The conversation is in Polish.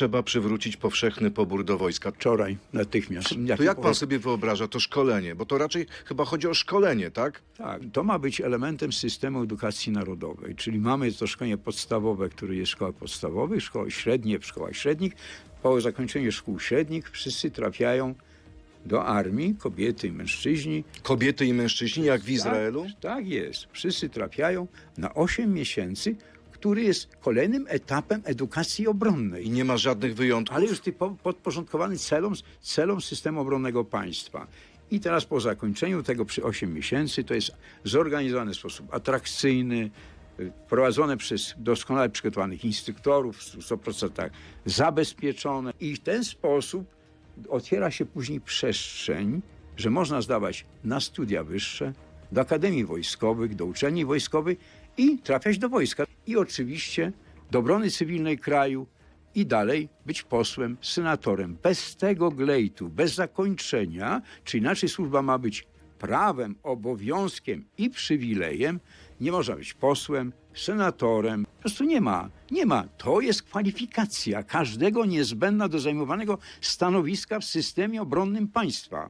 trzeba przywrócić powszechny pobór do wojska. Wczoraj natychmiast. To jak pan sobie wyobraża to szkolenie? Bo to raczej chyba chodzi o szkolenie, tak? Tak, to ma być elementem systemu edukacji narodowej, czyli mamy to szkolenie podstawowe, które jest w szkołach podstawowych, szkoły średnie w szkołach średnich. Po zakończeniu szkół średnich wszyscy trafiają do armii, kobiety i mężczyźni. Kobiety i mężczyźni, jak w Izraelu? Tak, tak jest. Wszyscy trafiają na 8 miesięcy, który jest kolejnym etapem edukacji obronnej. I nie ma żadnych wyjątków. ale już typowo podporządkowany celom, celom systemu obronnego państwa. I teraz po zakończeniu tego przy 8 miesięcy to jest zorganizowane w sposób atrakcyjny, y, prowadzone przez doskonale przygotowanych instruktorów, w 100% zabezpieczone. I w ten sposób otwiera się później przestrzeń, że można zdawać na studia wyższe, do akademii wojskowych, do uczelni wojskowych i trafiać do wojska. I oczywiście do obrony cywilnej kraju i dalej być posłem, senatorem. Bez tego glejtu, bez zakończenia, czy inaczej służba ma być prawem, obowiązkiem i przywilejem, nie można być posłem, senatorem. Po prostu nie ma. Nie ma. To jest kwalifikacja każdego niezbędna do zajmowanego stanowiska w systemie obronnym państwa.